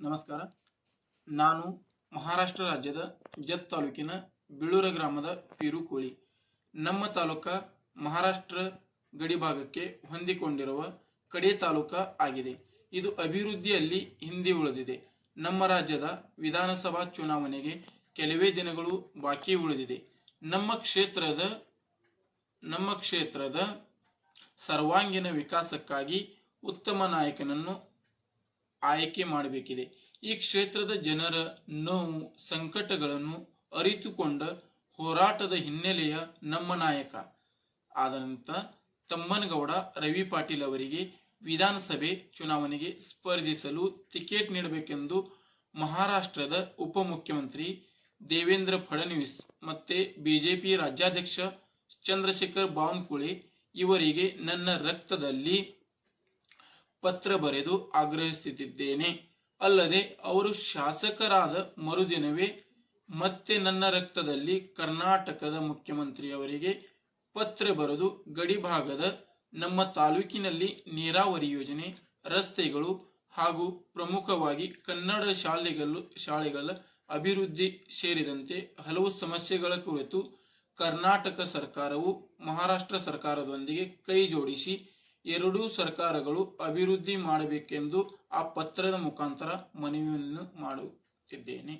ನಮಸ್ಕಾರ. ನಾನು ಮಹಾರಾಷ್ಟ್ರ ರಾಜ್ಯದ ಜತ್ ತಾಲೂಕಿನ ಬಿಳೂರ ಗ್ರಾಮದ ಪೀರುಕೋಳಿ ನಮ್ಮ ತಾಲೂಕ ಮಹಾರಾಷ್ಟ್ರ ಗಡಿ ಭಾಗಕ್ಕೆ ಹೊಂದಿಕೊಂಡಿರುವ ಕಡೆ ತಾಲೂಕ ಆಗಿದೆ. ಇದು ಅಭಿವೃದ್ಧಿಯಲ್ಲಿ ಹಿಂದೆ ಉಳಿದಿದೆ. ನಮ್ಮ ರಾಜ್ಯದ ವಿಧಾನಸಭಾ ಚುನಾವಣೆಗೆ ಕೆಲವೇ ದಿನಗಳು ಬಾಕಿ ಉಳಿದಿದೆ. ನಮ್ಮ ಕ್ಷೇತ್ರದ ನಮ್ಮ ಕ್ಷೇತ್ರದ ಸರ್ವಾಂಗೀಣ ವಿಕಾಸಕ್ಕಾಗಿ ಉತ್ತಮ ನಾಯಕನನ್ನು ಆಯ್ಕೆ ಮಾಡಬೇಕಿದೆ. ಈ ಕ್ಷೇತ್ರದ ಜನರ ನೋವು, ಸಂಕಟಗಳನ್ನು ಅರಿತುಕೊಂಡ ಹೋರಾಟದ ಹಿನ್ನೆಲೆಯ ನಮ್ಮ ನಾಯಕ ಆದಂತ ತಮ್ಮನಗೌಡ ರವಿ ಪಾಟೀಲ್ ಅವರಿಗೆ ವಿಧಾನಸಭೆ ಚುನಾವಣೆಗೆ ಸ್ಪರ್ಧಿಸಲು ಟಿಕೆಟ್ ನೀಡಬೇಕೆಂದು ಮಹಾರಾಷ್ಟ್ರದ ಉಪಮುಖ್ಯಮಂತ್ರಿ ದೇವೇಂದ್ರ ಫಡ್ನವೀಸ್ ಮತ್ತೆ ಬಿಜೆಪಿ ರಾಜ್ಯಾಧ್ಯಕ್ಷ ಚಂದ್ರಶೇಖರ್ ಬಾವನಕುಳೆ ಇವರಿಗೆ ನನ್ನ ರಕ್ತದಲ್ಲಿ ಪತ್ರ ಬರೆದು ಆಗ್ರಹಿಸುತ್ತಿದ್ದೇನೆ. ಅಲ್ಲದೆ ಅವರು ಶಾಸಕರಾದ ಮರುದಿನವೇ ಮತ್ತೆ ನನ್ನ ರಕ್ತದಲ್ಲಿ ಕರ್ನಾಟಕದ ಮುಖ್ಯಮಂತ್ರಿಯವರಿಗೆ ಪತ್ರ ಬರೆದು ಗಡಿ ಭಾಗದ ನಮ್ಮ ತಾಲೂಕಿನಲ್ಲಿ ನೀರಾವರಿ ಯೋಜನೆ, ರಸ್ತೆಗಳು ಹಾಗೂ ಪ್ರಮುಖವಾಗಿ ಕನ್ನಡ ಶಾಲೆಗಳು ಶಾಲೆಗಳ ಅಭಿವೃದ್ಧಿ ಸೇರಿದಂತೆ ಹಲವು ಸಮಸ್ಯೆಗಳ ಕುರಿತು ಕರ್ನಾಟಕ ಸರ್ಕಾರವು ಮಹಾರಾಷ್ಟ್ರ ಸರ್ಕಾರದೊಂದಿಗೆ ಕೈ ಜೋಡಿಸಿ ಎರಡೂ ಸರ್ಕಾರಗಳು ಅಭಿವೃದ್ಧಿ ಮಾಡಬೇಕೆಂದು ಆ ಪತ್ರದ ಮುಖಾಂತರ ಮನವಿಯನ್ನು ಮಾಡುತ್ತಿದ್ದೇನೆ.